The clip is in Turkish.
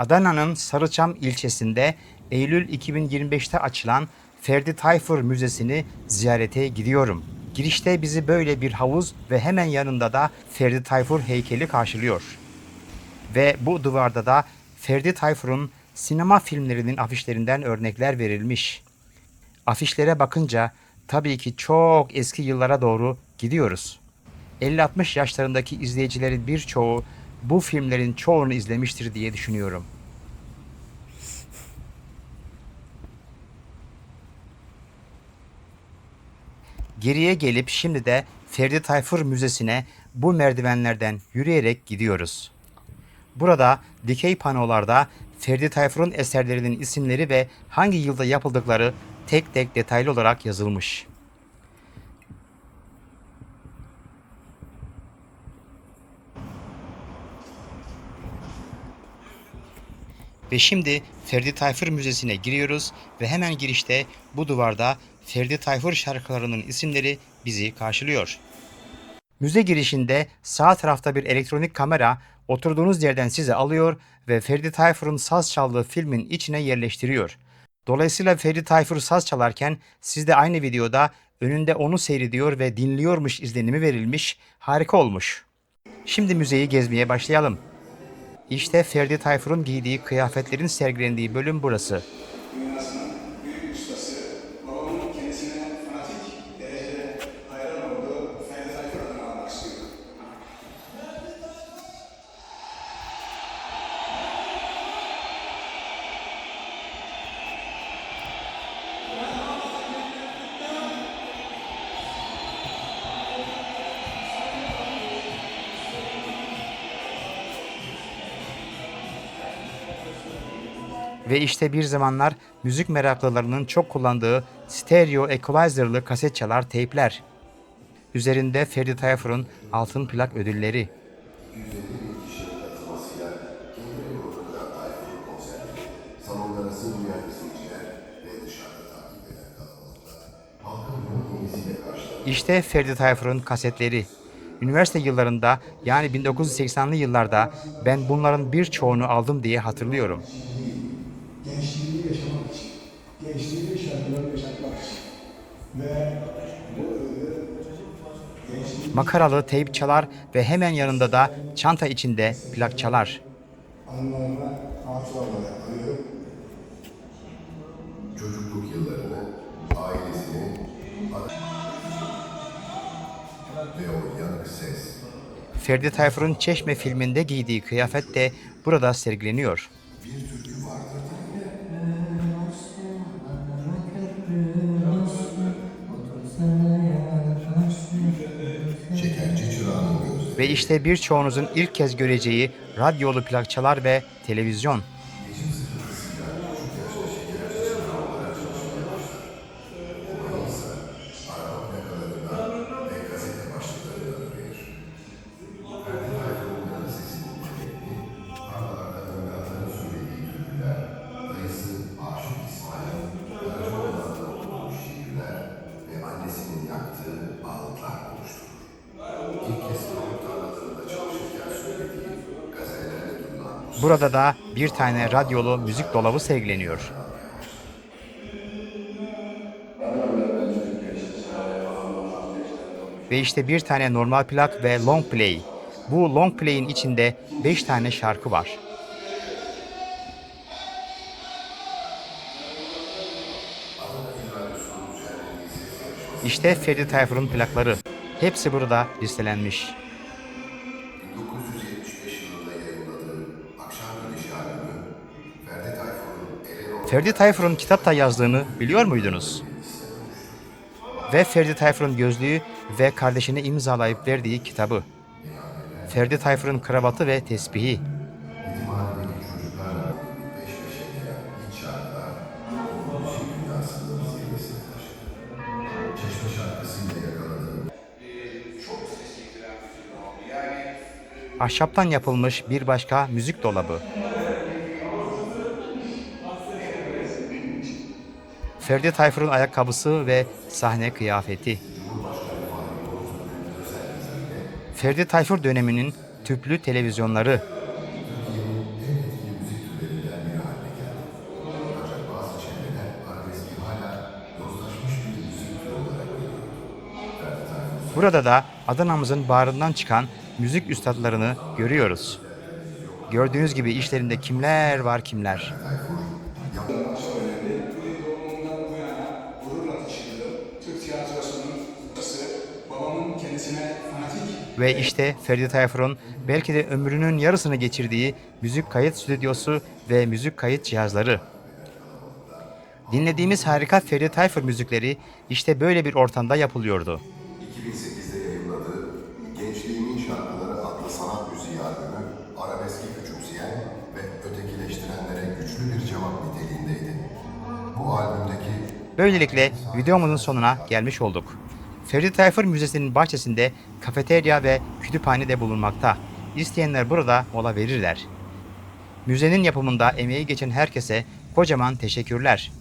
Adana'nın Sarıçam ilçesinde Eylül 2025'te açılan Ferdi Tayfur Müzesi'ni ziyarete gidiyorum. Girişte bizi böyle bir havuz ve hemen yanında da Ferdi Tayfur heykeli karşılıyor. Ve bu duvarda da Ferdi Tayfur'un sinema filmlerinin afişlerinden örnekler verilmiş. Afişlere bakınca tabii ki çok eski yıllara doğru gidiyoruz. 50-60 yaşlarındaki izleyicilerin birçoğu bu filmlerin çoğunu izlemiştir diye düşünüyorum. Geriye gelip şimdi de Ferdi Tayfur Müzesi'ne bu merdivenlerden yürüyerek gidiyoruz. Burada dikey panolarda Ferdi Tayfur'un eserlerinin isimleri ve hangi yılda yapıldıkları tek tek detaylı olarak yazılmış. Ve şimdi Ferdi Tayfur Müzesi'ne giriyoruz ve hemen girişte bu duvarda Ferdi Tayfur şarkılarının isimleri bizi karşılıyor. Müze girişinde sağ tarafta bir elektronik kamera oturduğunuz yerden sizi alıyor ve Ferdi Tayfur'un saz çaldığı filmin içine yerleştiriyor. Dolayısıyla Ferdi Tayfur saz çalarken siz de aynı videoda önünde onu seyrediyor ve dinliyormuş izlenimi verilmiş. Harika olmuş. Şimdi müzeyi gezmeye başlayalım. İşte Ferdi Tayfur'un giydiği kıyafetlerin sergilendiği bölüm burası. dünyasının büyük ustası, babamın kendisine fanatik derecede Ve işte bir zamanlar müzik meraklılarının çok kullandığı stereo equalizer'lı kaset çalar teypler. Üzerinde Ferdi Tayfur'un altın plak ödülleri. İşte Ferdi Tayfur'un kasetleri. Üniversite yıllarında yani 1980'li yıllarda ben bunların birçoğunu aldım diye hatırlıyorum. Gençliğini şarkıları yaşatmak ve bu gençliği Makaralı teyp çalar ve hemen yanında da çanta içinde plak çalar. anılarına hatıra olarak alıyor. Çocukluk yıllarını, ailesini, ve o yanık ses, Ferdi Tayfur'un Çeşme filminde giydiği kıyafet de burada sergileniyor. şekerci Ve işte birçoğunuzun ilk kez göreceği radyolu plakçalar ve televizyon. Burada da bir tane radyolu müzik dolabı sergileniyor. Ve işte bir tane normal plak ve long play. Bu long play'in içinde 5 tane şarkı var. İşte Ferdi Tayfur'un plakları. Hepsi burada listelenmiş. Ferdi Tayfur'un kitapta yazdığını biliyor muydunuz? Ve Ferdi Tayfur'un gözlüğü ve kardeşine imzalayıp verdiği kitabı. Ferdi Tayfur'un kravatı ve tesbihi. Ahşaptan yapılmış bir başka müzik dolabı. Ferdi Tayfur'un ayakkabısı ve sahne kıyafeti. Ferdi Tayfur döneminin tüplü televizyonları. Burada da Adana'mızın bağrından çıkan müzik üstadlarını görüyoruz. Gördüğünüz gibi işlerinde kimler var kimler. Ve işte Ferdi Tayfur'un belki de ömrünün yarısını geçirdiği müzik kayıt stüdyosu ve müzik kayıt cihazları. Dinlediğimiz harika Ferdi Tayfur müzikleri işte böyle bir ortamda yapılıyordu. 2008'de yayınladığı Gençliğimin Şarkıları adlı sanat müziği albümü arabeski küçümseyen ve ötekileştirenlere güçlü bir cevap niteliğindeydi. Bu albümdeki Böylelikle videomuzun sonuna gelmiş olduk. Ferdi Tayfur Müzesi'nin bahçesinde kafeterya ve kütüphane de bulunmakta. İsteyenler burada mola verirler. Müzenin yapımında emeği geçen herkese kocaman teşekkürler.